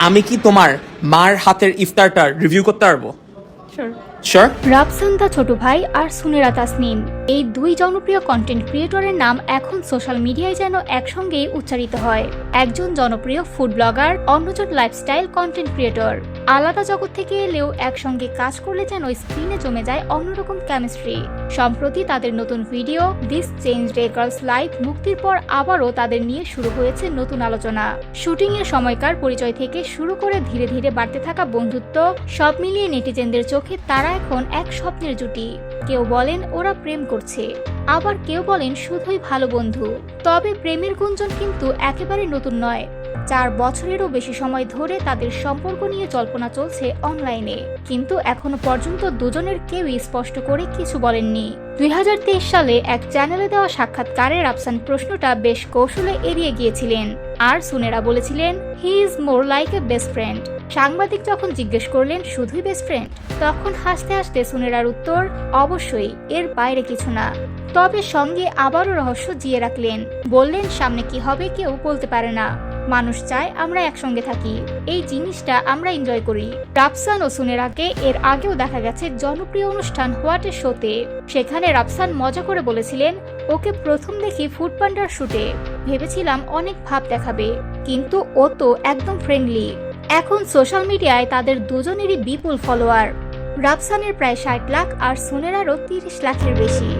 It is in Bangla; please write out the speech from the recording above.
আমি কি তোমার মার হাতের ইফতারটা রিভিউ করতে পারব. শিওর রাবসান্দা ছোট ভাই আর সুনেরা তাসনিম এই দুই জনপ্রিয় কন্টেন্ট ক্রিয়েটরের নাম এখন সোশ্যাল মিডিয়ায় যেন একসঙ্গেই উচ্চারিত হয়। একজন জনপ্রিয় ফুড ব্লগার অন্যজন লাইফস্টাইল কন্টেন্ট ক্রিয়েটর আলাদা জগৎ থেকে এলেও একসঙ্গে কাজ করলে যেন স্ক্রিনে জমে যায় অন্যরকম কেমিস্ট্রি সম্প্রতি তাদের নতুন video this change day girls life মুক্তির পর আবারও তাদের নিয়ে শুরু হয়েছে নতুন আলোচনা। শুটিং এর সময়কার পরিচয় থেকে শুরু করে ধীরে ধীরে বাড়তে থাকা বন্ধুত্ব, সব মিলিয়ে নেটিজেনদের চোখে তারা এখন এক স্বপ্নের জুটি। কেউ বলেন ওরা প্রেম করছে, আবার কেউ বলেন শুধুই ভালো বন্ধু। তবে প্রেমের গুঞ্জন কিন্তু একেবারে নতুন নয়। চার বছরেরও বেশি সময় ধরে তাদের সম্পর্ক নিয়ে জল্পনা চলছে অনলাইনে। কিন্তু এখনও পর্যন্ত দুজনের কেউই স্পষ্ট করে কিছু বলেননি। দুই হাজার তেইশ সালে এক চ্যানেলে দেওয়া সাক্ষাৎকারে রাফসান প্রশ্নটা বেশ কৌশলে এড়িয়ে গিয়েছিলেন। আর সুনেরা বলেছিলেন, he is more like a best friend. সাংবাদিক যখন জিজ্ঞেস করলেন, শুধুই বেস্ট ফ্রেন্ড? তখন হাসতে হাসতে সুনেরার উত্তর, অবশ্যই, এর বাইরে কিছু না। তবে সঙ্গে আবারও রহস্য জিয়ে রাখলেন। বললেন, সামনে কি হবে কেউ বলতে পারে না। মানুষ চায় আমরা একসঙ্গে থাকি। এই জিনিসটা আমরা এনজয় করি। রাফসান ও সুনেরাকে এর আগেও দেখা গেছে জনপ্রিয় অনুষ্ঠান হোয়াটের শোতে। সেখানে রাফসান মজা করে বলেছিলেন, ওকে প্রথম দেখি ফুড পান্ডার শুটে। ভেবেছিলাম অনেক ভাব দেখাবে, কিন্তু ও তো একদম ফ্রেন্ডলি এখন সোশ্যাল মিডিয়ায় তাদের দুজনেরই বিপুল ফলোয়ার রাফসানের প্রায় ষাট লাখ আর সুনেরারও তিরিশ লাখের বেশি।